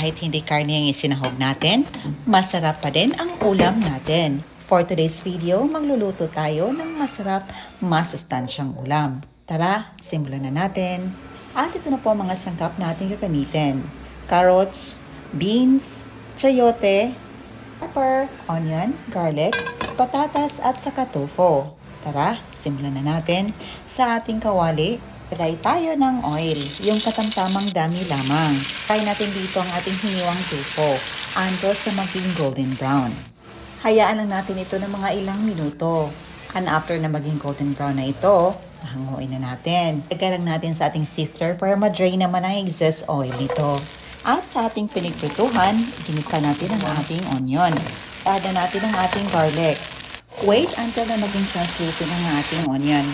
kahit hindi karne ang isinahog natin, masarap pa din ang ulam natin. For today's video, magluluto tayo ng masarap, masustansyang ulam. Tara, simulan na natin. At ito na po ang mga sangkap natin gagamitin. Carrots, beans, chayote, pepper, onion, garlic, patatas at saka tofu. Tara, simulan na natin. Sa ating kawali, lagay tayo ng oil, yung katamtamang dami lamang. Try natin dito ang ating hiniwang tofu until sa maging golden brown. Hayaan lang natin ito ng mga ilang minuto. And after na maging golden brown na ito, hanguin na natin. Lagyan lang natin sa ating sifter para ma-drain naman ang excess oil nito. At sa ating pinaglutuhan, ginisa natin ang ating onion. Add na natin ang ating garlic. Wait until na maging translucent ang ating onion.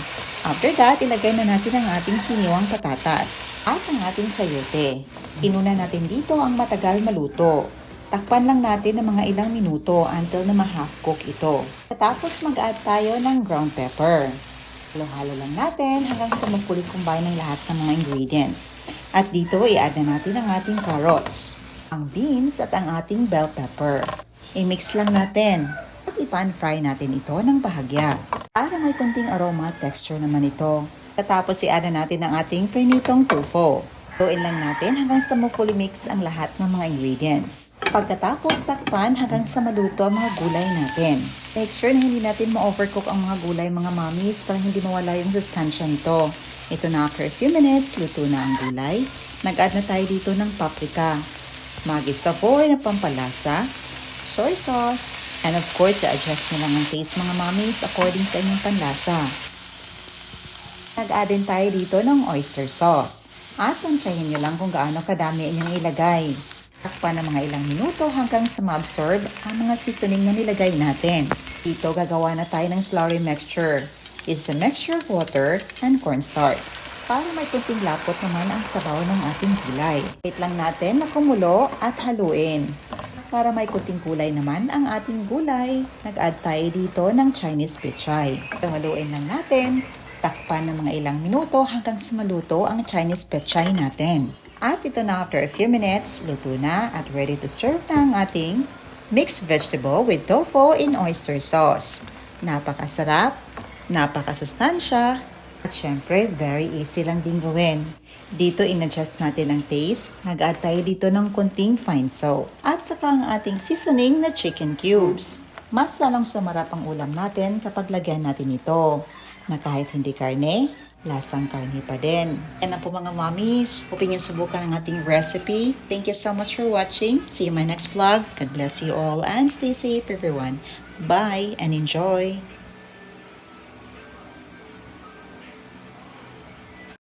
After that, ilagay na natin ang ating siniwang patatas at ang ating chayote. Inuna natin dito ang matagal maluto. Takpan lang natin ng mga ilang minuto until na ma-half cook ito. Tapos mag-add tayo ng ground pepper. Halo-halo lang natin hanggang sa magpulit combine ng lahat ng mga ingredients. At dito, i-add na natin ang ating carrots, ang beans at ang ating bell pepper. I-mix lang natin at i-pan-fry natin ito ng bahagya para may konting aroma at texture naman ito. Tapos i-add na natin ang ating prinitong tofu. Lutuin lang natin hanggang sa ma-fully mix ang lahat ng mga ingredients. Pagkatapos takpan hanggang sa maluto ang mga gulay natin. Make sure na hindi natin ma-overcook ang mga gulay mga mommies para hindi mawala yung sustansya nito. Ito na after a few minutes, luto na ang gulay. Nag-add na tayo dito ng paprika, Maggi sabor na pampalasa, soy sauce, and of course, adjust mo lang ang taste mga mommies according sa inyong panlasa. Nag-add din tayo dito ng oyster sauce. At tansyahin nyo lang kung gaano kadami inyong ilagay. Takpan ng mga ilang minuto hanggang sa ma-absorb ang mga seasoning na nilagay natin. Dito gagawa na tayo ng slurry mixture. It's a mixture of water and cornstarch. Para may kunting lapot naman ang sabaw ng ating gulay. Wait lang natin na kumulo at haluin. Para may kunting kulay naman ang ating gulay, nag-add tayo dito ng Chinese pechay. Haluin lang natin takpan ng mga ilang minuto hanggang sa maluto ang Chinese pechay natin. At ito na after a few minutes, luto na at ready to serve na ang ating mixed vegetable with tofu in oyster sauce. Napakasarap, napakasustansya, at syempre, very easy lang din gawin. Dito, in-adjust natin ang taste. Nag-add tayo dito ng kunting fine salt. At saka ang ating seasoning na chicken cubes. Mas lalong sumarap ang ulam natin kapag lagyan natin ito na kahit hindi karne, lasang karne pa din. Yan na po mga mommies. Hoping yung subukan ang ating recipe. Thank you so much for watching. See you in my next vlog. God bless you all and stay safe everyone. Bye and enjoy!